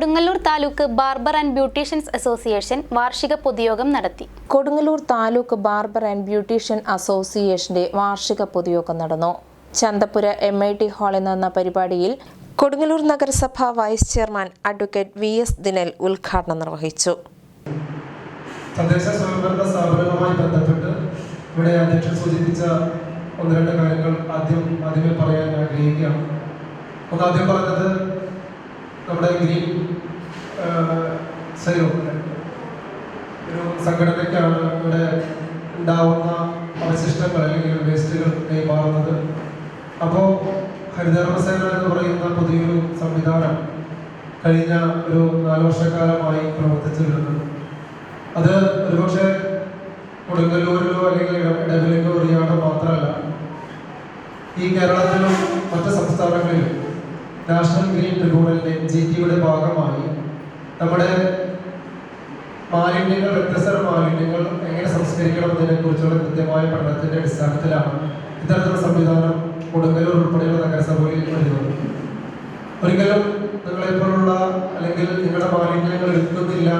Kodungallur taluk barber and beauticians association വാർഷിക പൊതുയോഗം നടത്തി. Kodungallur taluk barber and beautician അസോസിയേഷന്റെ വാർഷിക പൊതുയോഗം നടന്നു. ചന്തപുര എം ഐ ടി ഹാളിൽ നടന്ന പരിപാടിയിൽ കൊടുങ്ങല്ലൂർ നഗരസഭ vice chairman advocate V S Dinal ഉദ്ഘാടനം നിർവഹിച്ചു. തദ്ദേശ സ്വയംഭരണ സ്ഥാപനവുമായി ബന്ധപ്പെട്ട് ഇവിടെ അധ്യക്ഷൻ സൂചിപ്പിച്ച ഒന്ന് രണ്ട് കാര്യങ്ങൾ ആദ്യം ആദ്യമേ പറയാൻ ആഗ്രഹിക്കുകയാണ്. ഒന്ന് ആദ്യം പറഞ്ഞത് നമ്മുടെ ഗ്രീൻ സൈറോ ഒരു സംഘടനയ്ക്കാണ് ഇവിടെ ഉണ്ടാവുന്ന അവശിഷ്ടങ്ങൾ അല്ലെങ്കിൽ വേസ്റ്റുകൾ കൈമാറുന്നത്. അപ്പോൾ ഹരിതകർമ്മസേന എന്ന് പറയുന്ന പുതിയൊരു സംവിധാനം കഴിഞ്ഞ ഒരു നാല് വർഷക്കാലമായി പ്രവർത്തിച്ചു വരുന്നത് അത് ഒരുപക്ഷെ കൊടുങ്ങല്ലൂരിലോ അല്ലെങ്കിൽ ഇടവിലോ അറിയാണോ മാത്രമല്ല ഈ കേരളത്തിലും മറ്റ് സംസ്ഥാനങ്ങളിലും നാഷണൽ ഗ്രീൻ ട്രിബ്യൂണലിന്റെ ജി ടിയുടെ ഭാഗമായി നമ്മുടെ മാലിന്യങ്ങൾ വ്യത്യസ്ത മാലിന്യങ്ങൾ എങ്ങനെ സംസ്കരിക്കണം എന്നതിനെ കുറിച്ചുള്ള കൃത്യമായ പഠനത്തിന്റെ അടിസ്ഥാനത്തിലാണ് ഇത്തരത്തിലുള്ള സംവിധാനം കൊടുങ്ങല്ലൂർ ഉൾപ്പെടെയുള്ള നഗരസഭയിൽ വരുന്നത്. ഒരിക്കലും നിങ്ങളെപ്പോലുള്ള അല്ലെങ്കിൽ നിങ്ങളുടെ മാലിന്യങ്ങൾ എടുക്കുന്നില്ല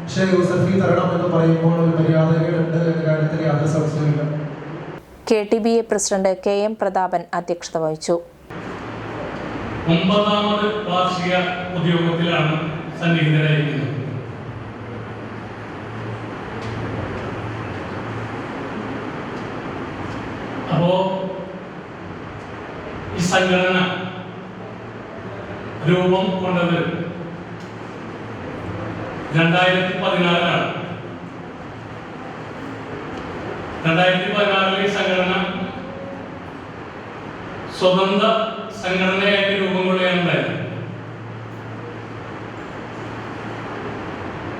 പക്ഷേ യൂസഫി തരണം എന്ന് പറയുമ്പോൾ ഒരു മര്യാദകളുണ്ട് എന്ന കാര്യത്തിൽ യാതൊരു സംശയമില്ല K T B A president K M Prathapan അധ്യക്ഷത വഹിച്ചു. ഒമ്പതാമത് വാർഷിക ഉദ്യോഗത്തിലാണ് സന്നിഹിതരായിരിക്കുന്നത്. അപ്പോ ഈ സംഘടന രൂപം കൊണ്ടത് രണ്ടായിരത്തി പതിനാറിലാണ് രണ്ടായിരത്തി പതിനാറിൽ ഈ സംഘടന സ്വതന്ത്ര സംഘടനയായിട്ട് രൂപം കൊള്ളുകയുണ്ടായത്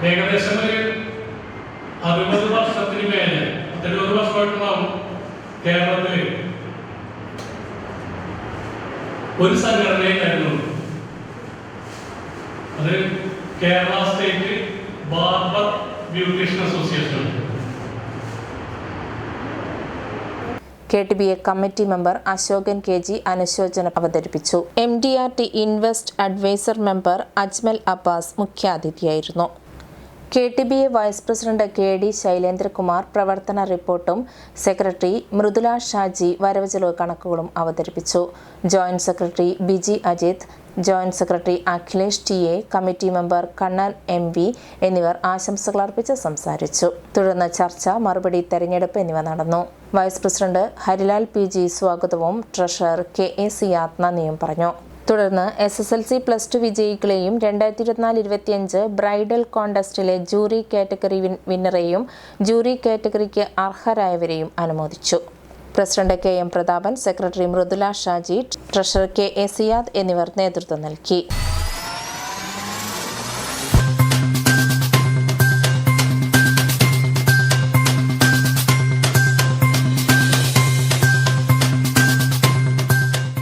ഏകദേശം ഒരു അറുപത് വർഷത്തിന് മേലെ പത്തെഴുപത് വർഷമായിട്ടുണ്ടാവും കേരളത്തിൽ ഒരു സംഘടനയായിരുന്നു അത് Kerala state barber beautician association K T B A committee member Ashokan K G അനുശോചനം അവതരിപ്പിച്ചു. M D R T invest advisor member Ajmal Abbas മുഖ്യാതിഥിയായിരുന്നു. K T B A vice president K D Shailendrakumar പ്രവർത്തന റിപ്പോർട്ടും secretary Mridula Shaji വരവ് ചെലവ് കണക്കുകളും അവതരിപ്പിച്ചു. Joint secretary Biji Ajith joint secretary Akhilesh T A committee member Kannan M V എന്നിവർ ആശംസകൾ അർപ്പിച്ച് സംസാരിച്ചു. തുടർന്ന് ചർച്ച മറുപടി തെരഞ്ഞെടുപ്പ് എന്നിവ നടന്നു. Vice president Harilal P G സ്വാഗതവും ട്രഷറർ കെ എ സി നന്ദിയും പറഞ്ഞു. തുടർന്ന് S S L C plus two വിജയികളെയും രണ്ടായിരത്തി ഇരുപത്തിനാല് ഇരുപത്തിയഞ്ച് ബ്രൈഡൽ കോണ്ടസ്റ്റിലെ ജൂറി കാറ്റഗറി വിന്നറെയും ജൂറി കാറ്റഗറിക്ക് അർഹരായവരെയും അനുമോദിച്ചു. President K M Prathapan secretary Mridula Shaji treasurer K A Siyad എന്നിവർ നേതൃത്വം നൽകി.